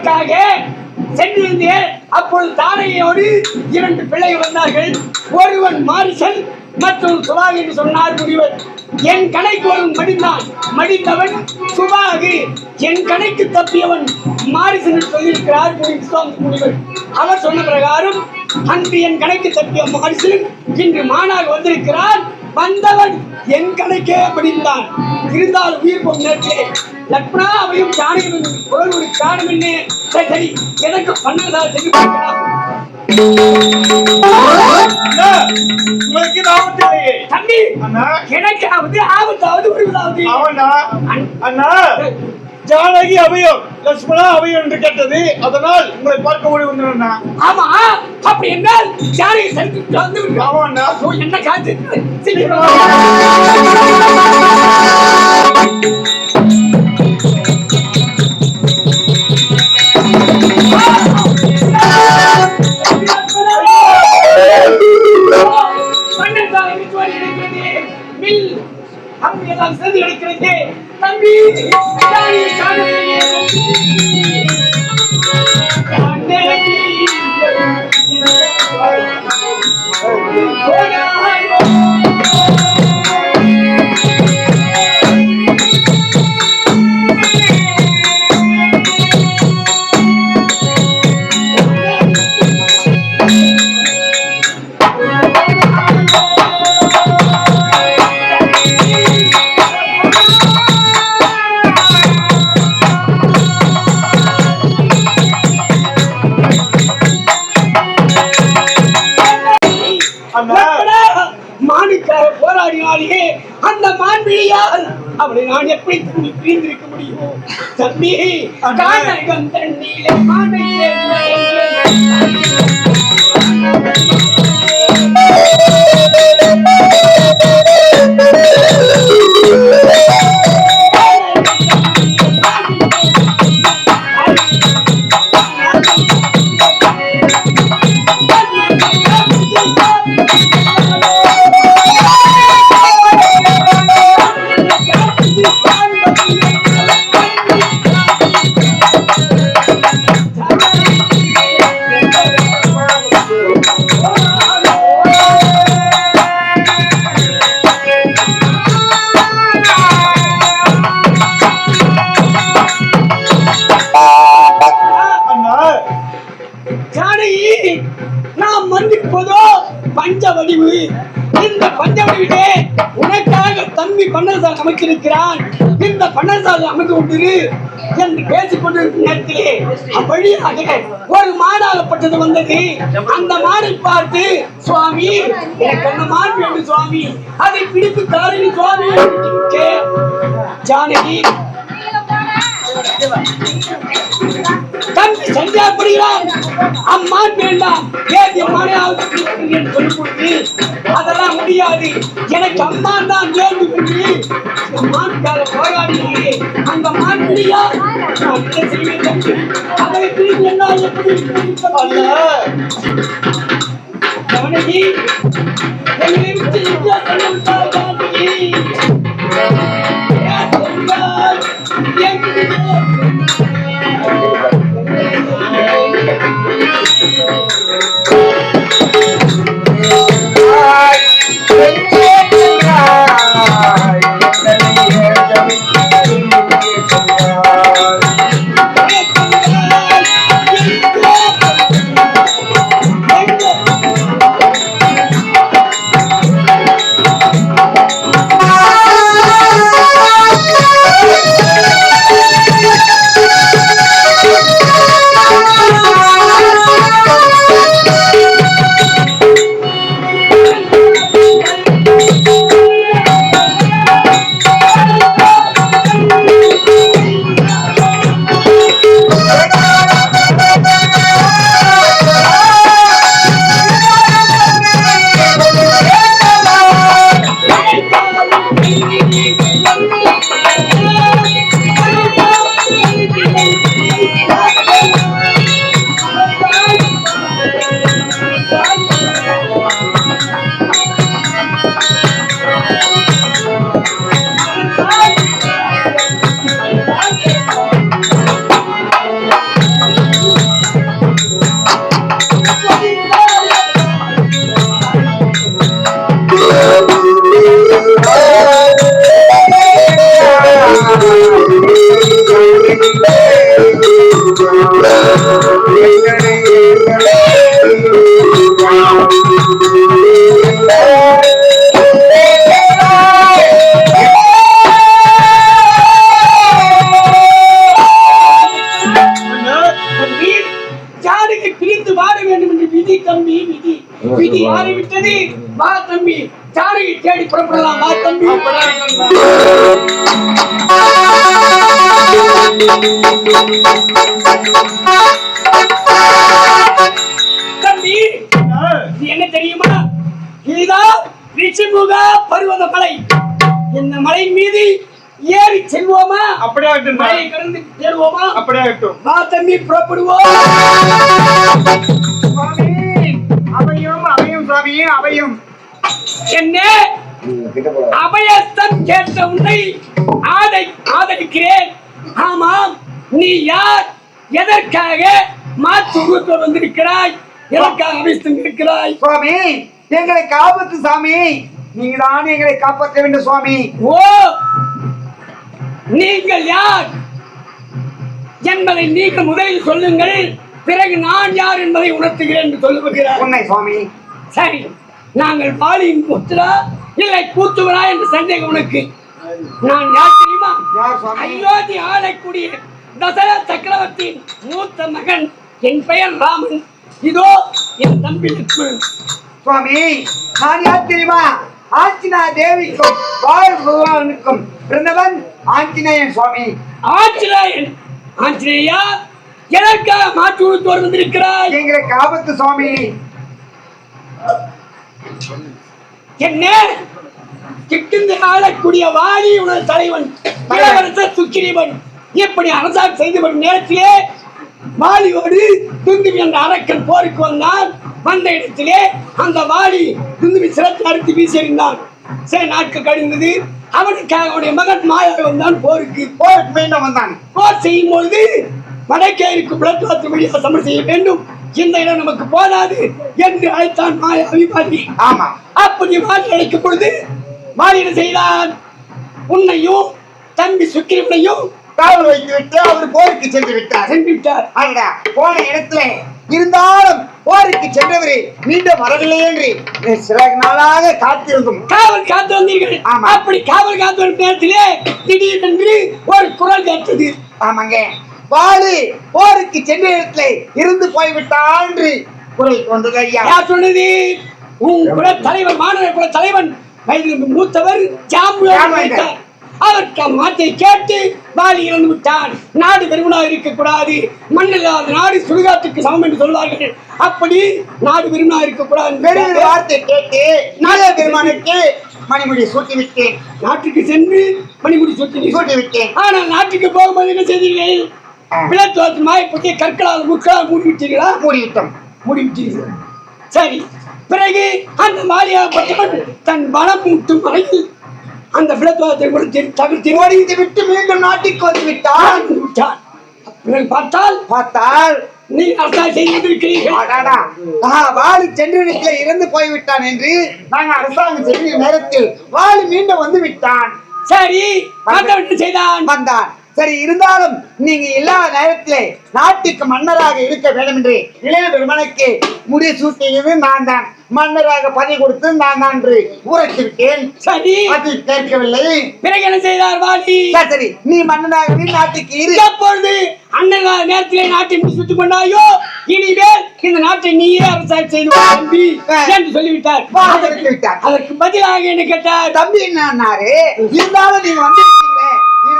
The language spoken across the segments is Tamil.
பார்ப்பதற்காக சென்றிருந்தேன். அப்பொழுது தாரையோடு இரண்டு பிள்ளை வந்தார்கள். ஒருவன் மாரிசன் மற்றும் சுபாக் என்று சொன்னார் முனிவர். என் கணைக்கு ஒருவன் மடிந்தான். மடிந்தவன் சுபாகு. என் கணைக்கு தப்பியவன் மாரிசன் என்று சொல்லியிருக்கிறார் முனிவர். அவர் சொன்ன பிரகாரம் அன்று என் கணைக்கு தப்பிய மாரிசன் இன்று மானாக வந்திருக்கிறார். வந்தவன் என் கணைக்கே படிந்தான். இருந்தால் உயிர் நேரத்திலே லக்னா அவையும் ஜானகியும் குரல் ஒரு காரணம் என்ன? சரி சரி. எனக்கு பண்ணதா செஞ்சு உங்களுக்கு ஆபத்து இல்லையே தம்பி அண்ணா. எனக்காவது ஆபத்தாவது அண்ணா. ஜானகி அபயம் லட்சுமணா அபயம் என்று கேட்டது அதனால் உங்களை பார்க்க ஓடி வந்தேன் ஆமா அப்படி என்றால் ஜானகி சரித்து வந்து. ஆமாண்ணா என்ன காத்து இருக்கிறது. மில் அங்கு எல்லாம் சேர்ந்து கிடக்கிறது. தம்பி ஜானகி எப்படி தம்பி பிரிந்திருக்க முடியும் தம்பி. கானகம் தண்ணீலே இருப்பதோ பஞ்ச வடிவு இந்த பஞ்ச வடிவிலே உனக்காக தம்பி பண்ணசாலை அமைக்கிருக்கிறான் இந்த பண்ணசாலை அமைத்து கொண்டிரு என்று பேசிக் கொண்டிருக்கும் நேரத்திலே அவ்வழியாக ஒரு மாடாகப்பட்டது வந்தது. அந்த மாடை பார்த்து சுவாமி எனக்கு அந்த மாடு வேண்டும் சுவாமி? அதை பிடித்து தாருங்கள் சுவாமி. ஜானகி தம்பி சந்தியாப்படுகிறான் அம்மான் வேண்டாம் ஏதி அம்மானையாவது என்று சொல்லிக் கொடுத்து அதெல்லாம் முடியாது. எனக்கு அம்மான் தான் வேண்டும் என்று அம்மானுக்காக போராடினாலே அந்த என்ன தம்பி? அதை பிரிந்து என்னால் எப்படி அண்ணா ஜானகி என்னை விட்டு இந்தியா சென்று விட்டாள் ஜானகி எங்கே? மாறிவிட்டது வா தம்பி. ஜானகி தேடி புறப்படலாம்? வா தம்பி. தம்பி என்ன தெரியுமா? இதுதான் ரிஷிமுக பருவத மலை. இந்த மலை மீது ஏறி செல்வோமா? அப்படியே ஆகட்டும் மலையை கடந்து ஏறுவோமா? அப்படியே ஆகட்டும் வா தம்பி புறப்படுவோம். அவையும். என்ன அபயஸ்தம் கேட்ட உன்னை ஆதை ஆதரிக்கிறேன். ஆமாம் நீ யார்? எதற்காக மாற்று வந்திருக்கிறாய்? எதற்காக அபயஸ்தம் இருக்கிறாய் சுவாமி எங்களை காப்பாத்து சாமி. நீங்க தான் எங்களை காப்பாற்ற வேண்டும் சுவாமி. ஓ நீங்கள் யார்? என்பதை நீங்கள் முதலில் சொல்லுங்கள். பிறகு நான் யார் என்பதை உணர்த்துகிறேன் என்று சொல்லுகிறார். உண்மை சுவாமி சரி. நாங்கள் பாலியின் புத்திரா? இல்லை கூத்துவரா என்ற சந்தேகம் உனக்கு. நான் யார் தெரியுமா? அயோத்தி ஆளக்கூடிய தசரத சக்கரவர்த்தியின் மூத்த மகன் என் பெயர் ராமன். இதோ என் தம்பி லட்சுமணன் சுவாமி நான் யார் தெரியுமா? ஆஞ்சனா தேவிக்கும் வாழ் பகவானுக்கும் பிறந்தவன் ஆஞ்சநேயன் சுவாமி. ஆஞ்சநேயன். ஆஞ்சநேயா எதற்காக மாற்று உருத்தோடு வந்திருக்கிறாய்? எங்களை காப்பாத்து சுவாமி. என்ன? கிட்டுந்து ஆளக்கூடிய வாலி உணர் தலைவன் இளவரசர் சுக்கிரீவன். இப்படி அரசாங்கம் செய்து வரும் நேரத்திலே வாலியோடு துந்துவி என்ற அரக்கன் போருக்கு வந்தான். வந்த இடத்திலே அந்த வாலி துந்துவி சிறத்தை அறுத்து வீசியிருந்தான். சில நாட்கள் கழிந்தது அவனுக்காக அவனுடைய மகன் மாயா வந்தான் போருக்கு. போருக்கு மீண்டும் வந்தான். போர் செய்யும் பொழுது வடக்கே இருக்கும் பிளத்துவத்து வழியாக சமர் செய்ய வேண்டும். இந்த இடம் நமக்கு போதாது என்று அழைத்தான் மாயா அபிமானி. ஆமா. அப்படி மாறி அழைக்கும் பொழுது மாறி என்ன செய்தான். உன்னையும் தம்பி சுக்கிரவனையும் காவல் வைத்து விட்டு அவர் போருக்கு சென்று விட்டார். சென்று விட்டார் அடடா போன இடத்துல இருந்தாலும் போருக்கு சென்றவரே மீண்டும் வரவில்லை என்று சில நாளாக காத்திருந்தும். காவல் காத்து வந்தீர்கள். ஆமா. அப்படி காவல் காத்து வரும் நேரத்திலே திடீரென்று ஒரு குரல் கேட்டது. ஆமாங்க. வாடு போருக்கு சென்ற இடத்துல இருந்து போய்விட்டான் என்று குரல் வந்தது ஐயா. யார் சொன்னது? உன் குல தலைவர் மாணவ குல தலைவன் மூத்தவர் ஜாம்பு. அவருக்கு மாற்றை கேட்டு வாலி இறந்து விட்டான் நாடு வெறுமனாக இருக்கக்கூடாது. மண்ணில்லாத நாடு சுடுகாட்டுக்கு சமம் என்று சொல்வார்கள். அப்படி நாடு வெறுமனாக இருக்கக்கூடாது. வார்த்தை கேட்டு நாள பெருமானுக்கு மணிமுடி சூட்டி விட்டேன் நாட்டுக்கு சென்று மணிமுடி சொத்தி சூட்டி விட்டேன் ஆனால் நாட்டுக்கு போகும்போது என்ன செய்தீர்கள்? ஆ. பிளத்துவத்து மாயப்பட்டிய கற்களால் முக்களால் மூடி விட்டீர்களா மூடிவிட்டோம். முடிவிட்டீர்கள்? சரி. பிறகு அந்த மாலியாப்பட்டவன் தன் பலம் முட்டும் வரையில் அந்த பிளத்துவத்தை கொடுத்து தவிர்த்து ஓடிந்து விட்டு மீண்டும் நாட்டுக்கு வந்து விட்டான் விட்டான் பிறகு பார்த்தால் பார்த்தால் நீ அரசால் செய்திருக்கிறீர்கள். வாலி சென்றிடத்துல இறந்து போய்விட்டான் என்று நாங்கள் அரசாங்கம் செய்த நேரத்தில் வாலி மீண்டும் வந்து விட்டான். சரி. செய்தான்? வந்தான். சரி இருந்தாலும் நீங்க இல்லாத நேரத்திலே நாட்டுக்கு மன்னராக இருக்க வேண்டும் என்று இளைய பெருமனுக்கு முடி சூட்டியது நான் தான். மன்னராக பதவி கொடுத்து நான் தான் என்று ஊரச்சிருக்கேன் சரி. அது கேட்கவில்லை. பிறகு என்ன செய்தார் வாலி? சரி, நீ மன்னனாகவே நாட்டுக்கு இரு. எப்பொழுது அண்ணன் நேரத்திலே நாட்டை சுட்டுக் கொண்டாயோ? இனிமேல் இந்த நாட்டை நீயே அரசாட்சி செய்து தம்பி என்று சொல்லிவிட்டார். அதற்கு பதிலாக என்ன கேட்டார்? தம்பி என்னன்னாரு இருந்தாலும் நீங்க வந்திருக்கீங்களே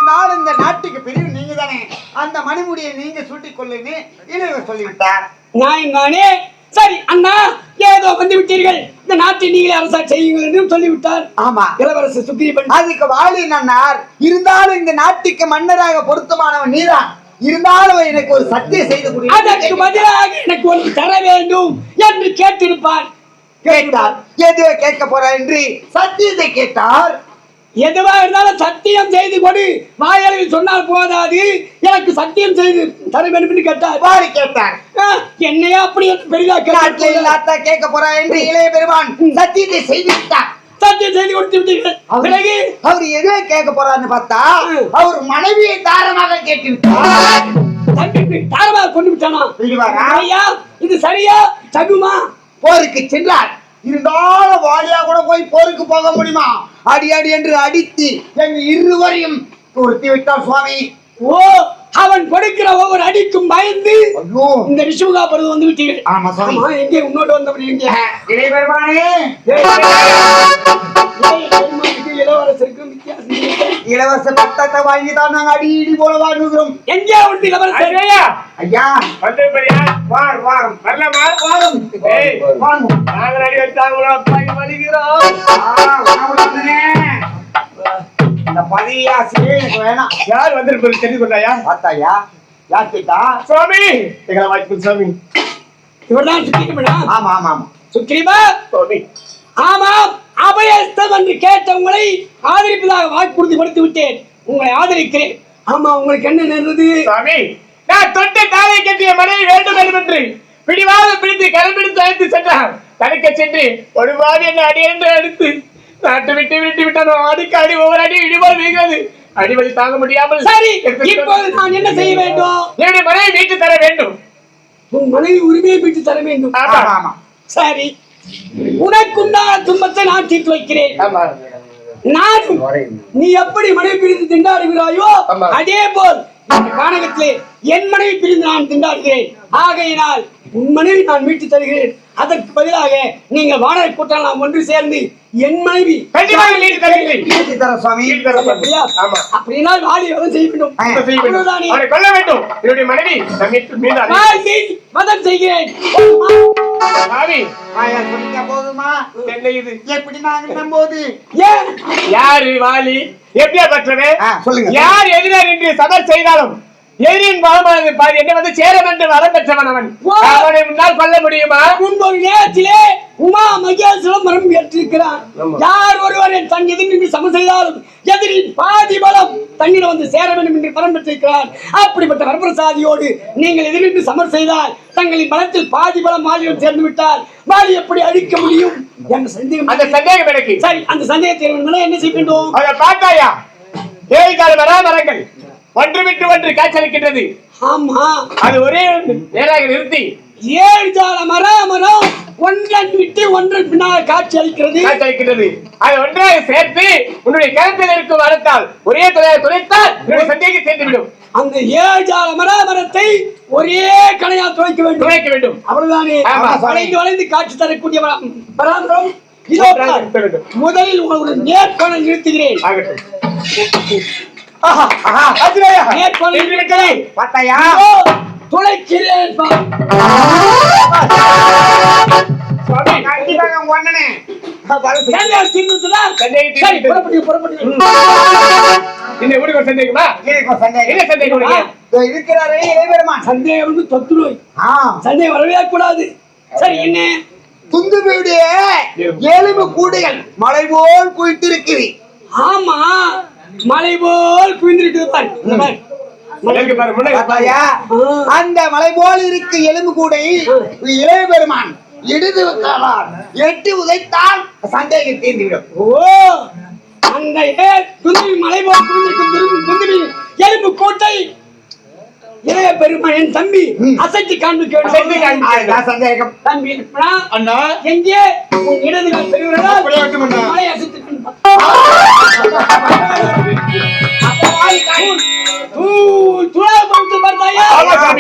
இருந்தாலும் இந்த நாட்டுக்கு பிரிவு நீங்க தானே அந்த மணிமுடியை நீங்க சூட்டிக் கொள்ளுன்னு இளைவர் சொல்லிவிட்டார். நான் நானே? சரி அண்ணா ஏதோ வந்து விட்டீர்கள் இந்த நாட்டை நீங்களே அரசாட்சி செய்யுங்கள் என்று சொல்லிவிட்டார். ஆமா. இளவரசர் சுக்ரீவன் அதுக்கு வாலி நன்னார். இருந்தாலும் இந்த நாட்டுக்கு மன்னராக பொருத்தமானவன் நீதான். இருந்தாலும் எனக்கு ஒரு சத்தியம் செய்து அதற்கு கொடு பதிலாக எனக்கு ஒன்று தர வேண்டும் என்று கேட்டிருப்பார். கேட்டார். எதுவே கேட்க போறார் என்று சத்தியத்தை கேட்டார். எதுவா இருந்தாலும் சத்தியம் செய்து கொடு. வாயளவில் சொன்னால் போதாது. எனக்கு சத்தியம் செய்து தர வேண்டும் கேட்டார். வாலி கேட்டார். என்னையா அப்படி நாட்டில் கேட்டார் இல்லாத கேட்க போறார் என்று இளைய பெருமான் சத்தியத்தை செய்து விட்டார் சத்தியம் செய்து கொடுத்து விட்டீர்கள். பிறகு? அவர் எதுவே கேட்க போறான்னு பார்த்தா. அவர் மனைவியை தாரமாக கேட்டு விட்டார் தம்பி தாரமாக கொண்டு விட்டானா? ஐயா இது சரியா? தகுமா போருக்கு சென்றார். இருந்தாலும் வாலியா கூட போய் போருக்கு போக முடியுமா? அடி அடி என்று அடித்து எங்க இருவரையும் துரத்தி விட்டார் சுவாமி. ஓ அவன் கொடுக்கிற ஒவ்வொரு அடிக்கும் பயந்து இந்த விஸ்வகா பருவம் வந்து விட்டீர்கள். ஆமா ஆமா எங்கே? உன்னோடு வந்தவன் எங்கே? ஏய், பெருமாளுக்கு இளவரசருக்கும் வித்தியாசம். இலவச பட்டத்தை வாங்கி தான் நாங்க அடி இடி போல வாங்குகிறோம் எங்கே உண்டு இளவரசர்? ஐயா. வந்து பெரியா வார். வாரம் வரலாமா வாரம் நாங்கள் அடி வச்சாங்களோ வலிக்கிறோம். இந்த எனக்கு வேணாம். யார் வந்திருப்பது தெரிந்து கொண்டாயா? பார்த்தாயா? யார் கேட்டா? சுவாமி! எங்களை வாய்ப்பு சுவாமி. இவர்தான் சுக்கிரமனா? ஆமா ஆமா ஆமா. சுக்கிரிமா? சுவாமி. ஆமாம். அபயஸ்தம் என்று கேட்ட உங்களை ஆதரிப்பதாக கொடுத்து விட்டேன் உங்களை ஆதரிக்கிறேன். ஆமா உங்களுக்கு என்ன நேர்ந்தது? சுவாமி நான் தொட்ட தாலை கட்டிய மனைவி வேண்டும் வேண்டும் என்று பிடிவாத பிடித்து கரம்பிடித்து அழைத்து சென்றார். தடுக்க சென்று ஒரு மாதிரி என்ன அடி என்று அடுத்து நாட்டு விட்டு விட்டு விட்டானோ அடிக்கு அடி ஒவ்வொரு அடி இடிபால் வீங்கிறது அடிவலி தாங்க முடியாமல் சரி இப்போது நான் என்ன செய்ய வேண்டும்? என்னுடைய மனைவி வீட்டு தர வேண்டும். உன் மனைவி உரிமையை மீட்டு தர வேண்டும். ஆமா ஆமா ஆமா. சரி. உனக்குண்டான துன்பத்தை நான் தீர்த்து வைக்கிறேன். நானும் நீ எப்படி மனைவி பிரிந்து திண்டாடுகிறாயோ. அதே போல் கானகத்திலே என் மனைவி பிரிந்து நான் திண்டாடுகிறேன். ஆகையினால் உன் மனைவி நான் மீட்டு தருகிறேன். அதற்கு பதிலாக நீங்கள் வாடகை கூட்டம் நாம் ஒன்று சேர்ந்து என் மனைவி தர சுவாமி அப்படின்னா வாடி வதம் செய்ய வேண்டும். கொல்ல வேண்டும். என்னுடைய மனைவி வதம் செய்கிறேன். போதுமா? என்ன இது? எப்படி நாங்க நம்போது ஏன்? யாரு வாலி? எப்படியா பற்றவே சொல்லுங்க. யார் எதிரார் என்று சபர் செய்தாலும் எதிரின் பலமானது பாதி என்ன வந்து சேர வேண்டும் வரம் பெற்றவன் அவன். அவனை முன்னால் கொல்ல முடியுமா? முன்பு ஒரு நேரத்திலே உமா மகேஸ்வரம் மரம் ஏற்றிருக்கிறான். யார் ஒருவர் தன் எதிர் நின்று சமன் செய்தாலும் எதிரின் பாதி பலம் தன்னிடம் வந்து சேர வேண்டும் என்று பலம் பெற்றிருக்கிறார் அப்படிப்பட்ட வரப்பிரசாதியோடு நீங்கள் எதிர் நின்று சமர் செய்தால் தங்களின் பலத்தில் பாதி பலம் மாலியம் சேர்ந்து விட்டால் மாலி எப்படி அழிக்க முடியும் என்ற சந்தேகம் அந்த சந்தேகம் எனக்கு. சரி அந்த சந்தேகத்தை என்ன செய்ய வேண்டும்? அதை பார்த்தாயா? ஏழு கால வராமரங்கள். ஒன்று விட்டு ஒன்று காய்ச்சலிக்கின்றது. ஆமா. அது ஒரே நேராக நிறுத்தி. ஏழு ஜால மரம் மரம் ஒன்றன் விட்டு ஒன்றன் பின்னால் காட்சி அளிக்கிறது காய்ச்சலிக்கின்றது. அதை ஒன்றாக சேர்த்து உன்னுடைய கருத்தில் இருக்கும் வரத்தால் ஒரே துறையாக துளைத்தால் சந்தேகம் சேர்ந்துவிடும். அந்த ஏழு ஜால மர மரத்தை ஒரே கணையால் துளைக்க வேண்டும். துளைக்க வேண்டும். அவ்வளவுதானே. வளைந்து வளைந்து காட்சி தரக்கூடிய மரம். பராமரம். முதலில் உங்களுடைய நேர்கணம் நிறுத்துகிறேன். துளைக்கிறேன் சொல்லு. சந்தேகம் தொத்து நோய் சந்தேகம் வரவே கூடாது சரி என்ன துந்துபியுடைய எலும்பு கூடுகள். மலை போல் குவித்திருக்குது ஆமா. மலை போல் குவிந்திருக்கு பார். அந்த மலை போல் இருக்கு எலும்பு கூடை. இளையபெருமான் இடது காலால் எட்டு உதைத்தால் சந்தேகம் தீர்ந்துவிடும். ஓ. அந்த மலை போல் குவிந்திருக்கும் எலும்பு கோட்டை. இளைய பெருமான் என் தம்பி. அசைத்து காண்பிக்க சந்தேகம். தம்பி அண்ணா. எங்கே? உன் இடது விட்டு மன்னா. மலை அசைத்து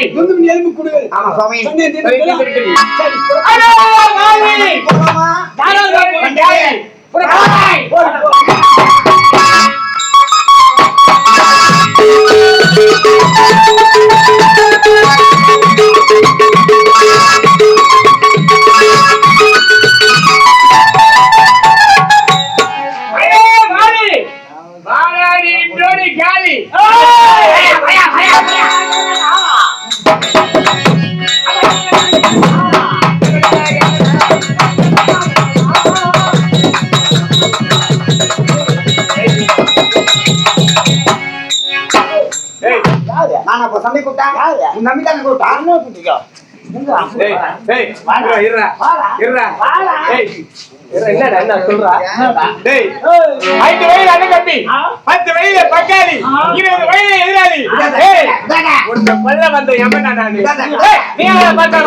சாமி. துந்துவின் எலும்பு கூடுகள். ஆமா சுவாமி. சந்தேகம் சரி, என்னடா, என்ன சொல்றா? டேய், ஐந்து வயது அண்ணன் பத்து வயது பக்காளி, இருபது வயது எதிராளி. உன்னை கொல்ல வந்த எமன்டா நானு. நீ யாரை பார்த்த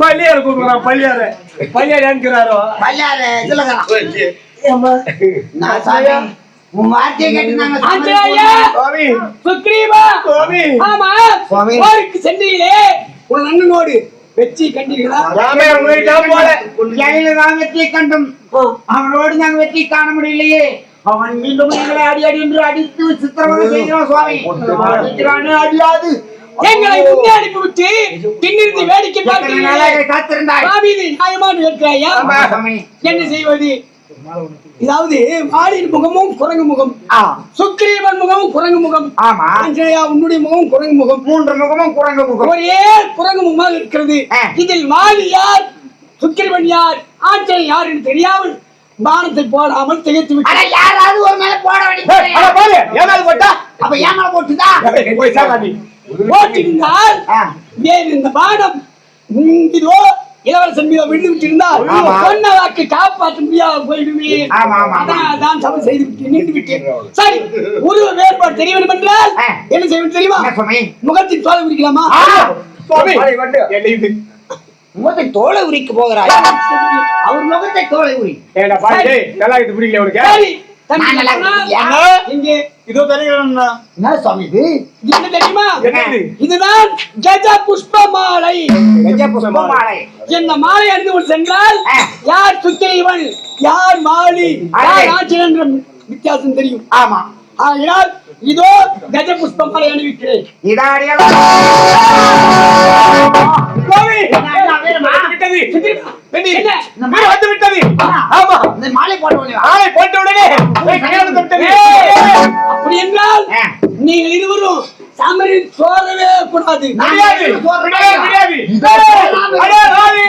பள்ளியார் கூப்பிடுறான் பள்ளியாரு. பள்ளியார் என்கிறாரோ பல்லாரு இதுல சென்றீங்களே உன் அண்ணனோடு வெற்றி கண்டீர்களா வெற்றியை கண்டும். அவனோடு நாங்க வெற்றி காண முடியலையே. அவன் மீண்டும் எங்களை அடி அடி என்று அடித்து சித்திரவதை செய்கிறான் சுவாமி. அடியாது. எங்களை முன்னே அனுப்பிவிட்டு பின்னிருந்து வேடிக்கை பார்க்கிறீர்களே சுவாமி. என்ன செய்வது? இதாவது மாடின் முகமும் குரங்கு முகம். சுக்ரீவன் முகமும் குரங்கு முகம். ஆமா. உன்னுடைய முகமும் குரங்கு முகம். மூன்று முகமும் குரங்கு முகம். ஒரே குரங்கு முகமாக இருக்கிறது. இதில் வாலி யார்? சுக்கிரவன் யார்? ஆஞ்சநேயர் யார் என்று தெரியாமல் பானத்தை போடாமல் திகைத்து விட்டு யாராவது ஒரு மேல போட வேண்டிய பாரு ஏதாவது போட்டா? அப்ப போட்டுதா சார் நீ போட்டிருந்தால். ஏன் இந்த பானம் இதோ இளவரசன் மீது விழுந்து விட்டிருந்தால். சொன்ன வாக்கு காப்பாற்ற ஆமா, ஆமா. அதான் அதான் தவறு செய்து விட்டு நின்று விட்டேன் சரி உருவ வேறுபாடு தெரிய வேண்டும் என்றால். என்ன செய்ய தெரியுமா? முகத்தின் தோலை உரிக்கலாமா? முகத்தை தோலை உரிக்க போகிறாய்? அவர் முகத்தை தோலை உரி. நல்லா இது பிடிக்கல உனக்கு? சரி. தம்பி. இங்கே இதோ தெரியுங்களா என்ன சுவாமி இது? இது என்ன தெரியுமா? என்ன இது? இதுதான் கஜ புஷ்ப மாலை கஜ புஷ்ப மாலை இந்த மாலை அணிந்து கொண்டு சென்றால் ஆ. யார் சுக்கிரீவன் யார் மாலி அடே. யார் ஆட்சியன் என்ற வித்தியாசம் தெரியும். ஆமா. ஆகையால் இதோ கஜ புஷ்ப மாலை அணிவிக்கிறேன் விட்டது வந்து விட்டது. ஆமா. இந்த மாலை போட்டு ஆளை போட்ட உடனே விட்டது. ஏய், அப்படி என்றால். நீங்கள் இருவரும் சாமரில் சோறவே கூடாது. அடே ராணி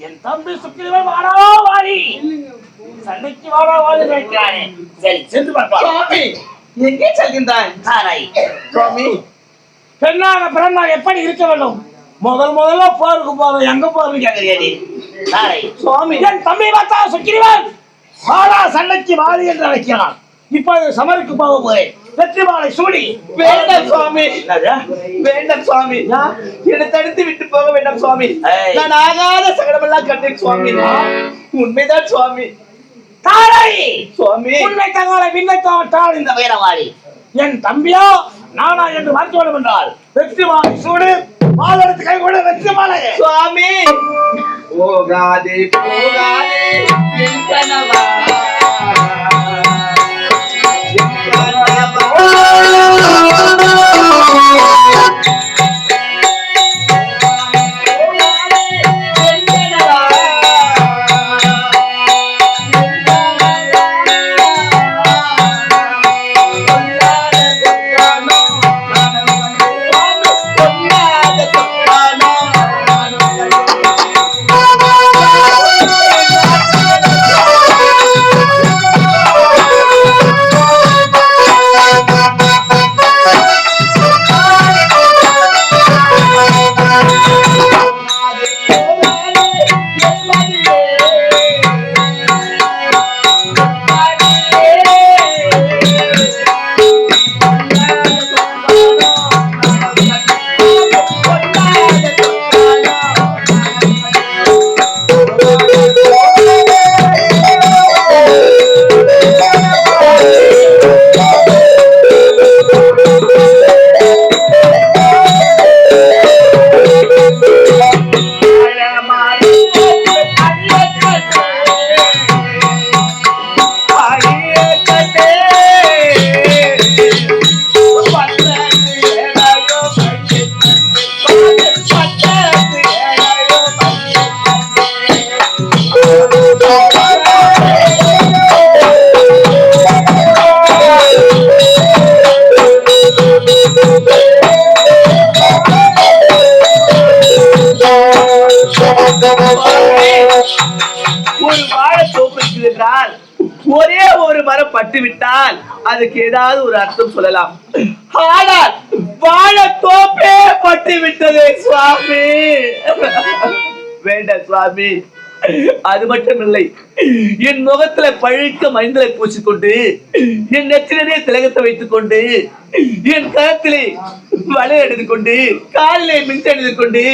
என் தம்பி சுக்கிரவன் வாடா வாடி. சண்டைக்கு வாடா வைக்கிறானே சரி சென்று பார்ப்போம் சுவாமி எங்கே செல்கின்றாய்? தாராய் சுவாமி பெண்ணாக பிறந்தால் எப்படி இருக்க வேண்டும்? முதல் முதல்ல போருக்கு போறது எங்க போறது கேட்கறியாடி தாரை சுவாமி என் தம்பி பார்த்தா சுக்கிரவன் வாடா சண்டைக்கு வாடி என்று அழைக்கிறான். இப்போது சமருக்கு போக போறேன் வெற்றி மாலை சூடி. வேண்டாம் சுவாமி? வேண்டாம் சுவாமி. என்னை தடுத்து விட்டு போக வேண்டாம் சுவாமி. நான் ஆகாத சகடமெல்லாம் கண்டேன் சுவாமி. உண்மைதான் சுவாமி. தாரை சுவாமி. விண்ணை தவற்றால் இந்த வீரவாளி என் தம்பியோ நானா என்று மறுக்க வேண்டும் என்றால் வெற்றி மாலை சூடு. மாலெடுத்து கை கூட வெற்றி மாலை. சுவாமி. போகாதே போகாதே அதுக்கு ஏதாவது ஒரு அர்த்தம் சொல்லலாம். ஆனால் வாழ தோப்பே பட்டு விட்டது சுவாமி. வேண்டாம் சுவாமி. அது மட்டும் இல்லை என் முகத்துல பழுக்க மனிதரை பூசிக்கொண்டு என் நெற்றிலே திலகத்தை வைத்துக் கொண்டு என் கரத்திலே வலை எடுத்து கொண்டு காலிலே மின்ட் எடுத்து கொண்டு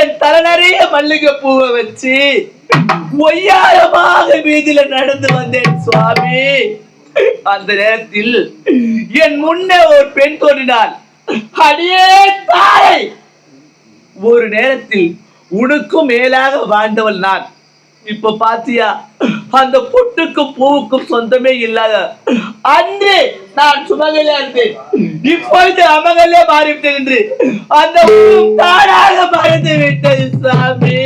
என் தலை நிறைய மல்லிகை பூவை வச்சு ஒய்யாரமாக வீதியில நடந்து வந்தேன் சுவாமி. அந்த நேரத்தில் என் முன்னே ஒரு பெண் தோன்றினாள். அடியே தாய்! ஒரு நேரத்தில் உனக்கும் மேலாக வாழ்ந்தவள் நான். இப்ப பாத்தியா அந்த பொட்டுக்கும் பூவுக்கும் சொந்தமே இல்லாத அன்று நான் சுமகலே இருந்தேன். இப்பொழுது அமகலே மாறிவிட்டேன் என்று அந்த தானாக மறந்து விட்டது சுவாமி.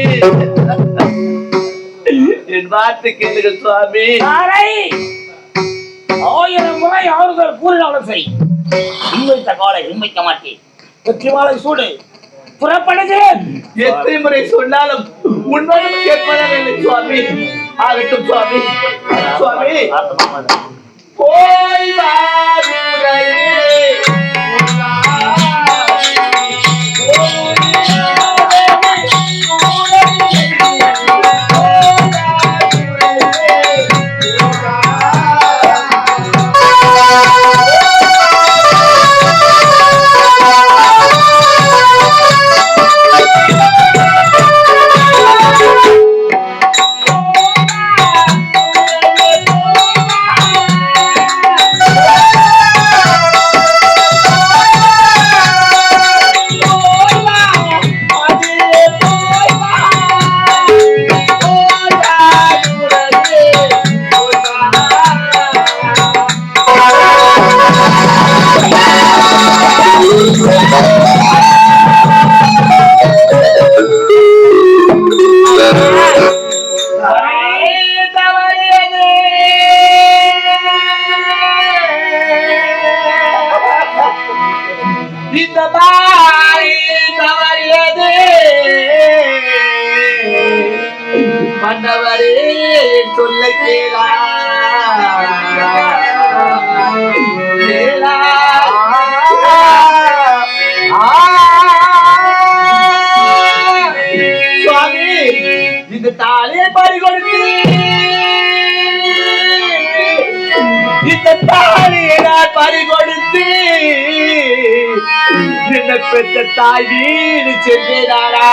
என் வார்த்தை கேளுங்க சுவாமி. ஆயிரம் முறை ஆறுதல் கூறினாலும் சரி. உண்மைத்த காலை உண்மைக்க மாட்டேன். வெற்றி மாலை சூடு. புறப்படுகிறேன். எத்தனை முறை சொன்னாலும் உண்மையும் கேட்பதாக சுவாமி. ஆகட்டும் சுவாமி. சுவாமி. போய் இந்த என்ன பெற்ற தாய் வீடு சென்றேனாரா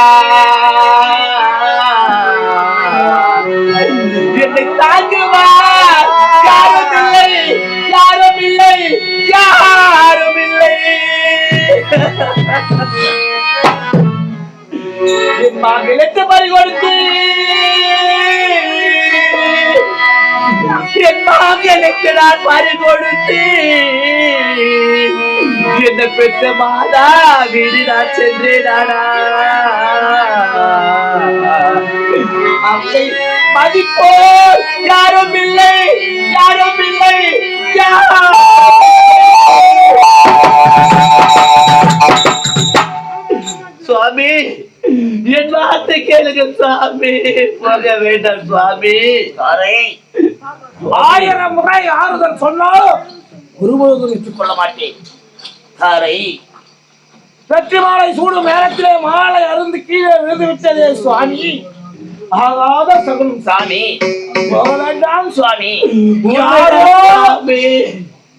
என்னை தாங்குவார். யாரும் இல்லை யாரும் இல்லை யாரும் இல்லை. என் மகளுக்கு பறிகொடுத்து என் மகளுக்கு நான் பறி கொடுத்து என்ன பெற்ற மாதா வீடு நான் சென்றேனாடா. மதிப்போ யாரும் இல்லை யாரும் இல்லை. சுவாமி என் வார்த்தை கேளுங்க சுவாமி. போக வேண்டாம் சுவாமி. ஆயிரம் முறை ஆறுதல் சொன்னாலும் ஒருபோதும் விட்டுக் கொள்ள மாட்டேன். தாரை வெற்றி மாலை சூடும் நேரத்திலே மாலை அருந்து கீழே விழுந்து விட்டதே சுவாமி. ஆகாத சகுனம் சாமி. போக வேண்டாம் சுவாமி.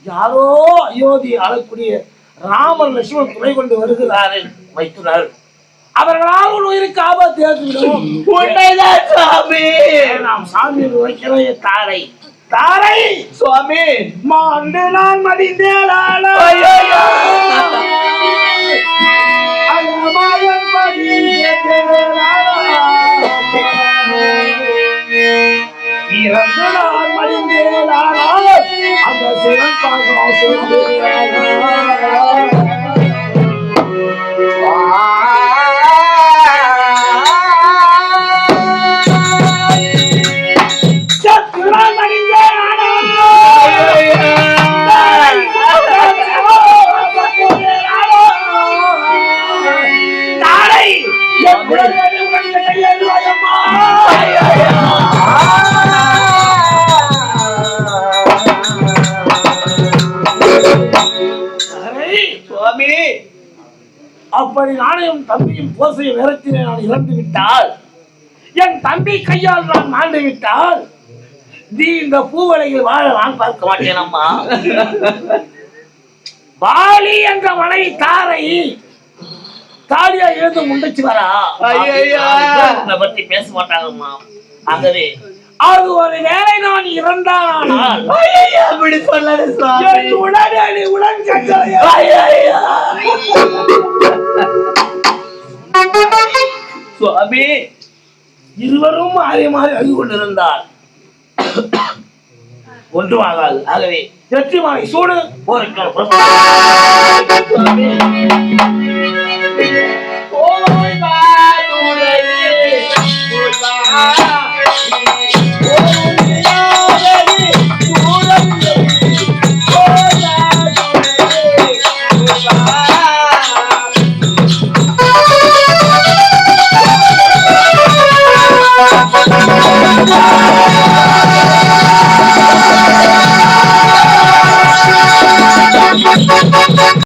யாரோ அயோத்தி ஆளக்கூடிய ராமன் லட்சுமணன் துணை கொண்டு வருகிறார்கள் வைத்துனர் அவர்களால் உன் உயிருக்கு ஆபத்து ஏற்படும். உண்மைதான் நாம் சாமி வைக்கிறே தாரை. தாரை! சுவாமி! மாண்டு நான் மடிந்தேனாலோ. இறந்து நான் மடிந்தேனாலோ அந்த சிவன் பார்க்கிறோம் சத்துரான் என் தம்பியும் போசிய நேரத்திலே நான் இறந்து விட்டால் என் தம்பி கையால் நான் மாண்டு விட்டால் நீ இந்த பூவலையில் வாழ நான் பார்க்க மாட்டேன் அம்மா. வாலி என்ற மனைவி தாரை தாலியா எழுந்து முண்டிச்சு வரா. பத்தி பேச மாட்டாங்கம்மா. ஆகவே அது ஒரு வேளை நான் இறந்தானால். அப்படி சொல்லாத சுவாமி. உடன் இருவரும் மாறி மாறி அழுது கொண்டிருந்தால். ஒன்றுமாகாது. ஆகவே வெற்றி மாலை சூடு. போருக்கு சுவாமி Lord.